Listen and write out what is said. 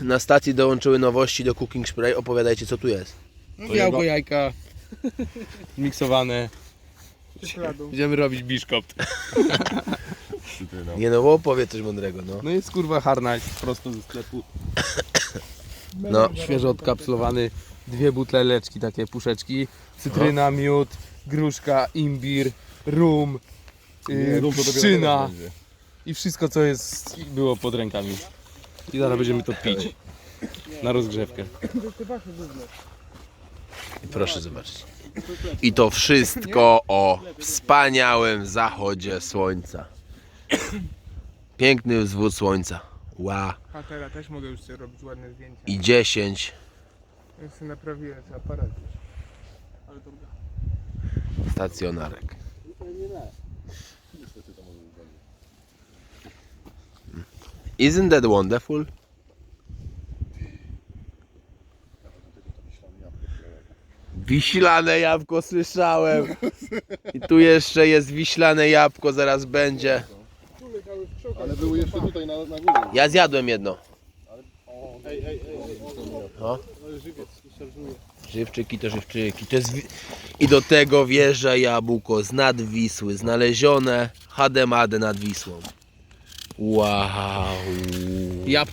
Na stacji dołączyły nowości do Cooking Spray. Opowiadajcie co tu jest. No, białko, jajka miksowane. Będziemy robić biszkopt. Nie no, opowiedz coś mądrego, no. No jest kurwa harnaś prosto ze sklepu. No, Świeżo odkapslowany. Dwie butle leczki, takie puszeczki. Cytryna, miód, gruszka, imbir, rum, yy, pszczyna i wszystko co jest było pod rękami. I zaraz będziemy to pić. Na rozgrzewkę. proszę zobaczyć. I to wszystko o wspaniałym zachodzie słońca. Piękny wzwód słońca. Ła. A teraz też mogę już sobie robić ładne zdjęcia. I 10 Ja sobie naprawiłem aparat już. Ale dobra. stacjonarek. Isn't that wonderful? Wiślane jabłko słyszałem. I tu jeszcze jest wiślane jabłko, zaraz będzie. Ale były jeszcze tutaj na, na górze. Ja zjadłem jedno. No. Żywczyki to żywczyki. To jest wi- I do tego wjeżdża jabłko z nad Wisły, znalezione Hademade nad Wisłą. Wow. Ja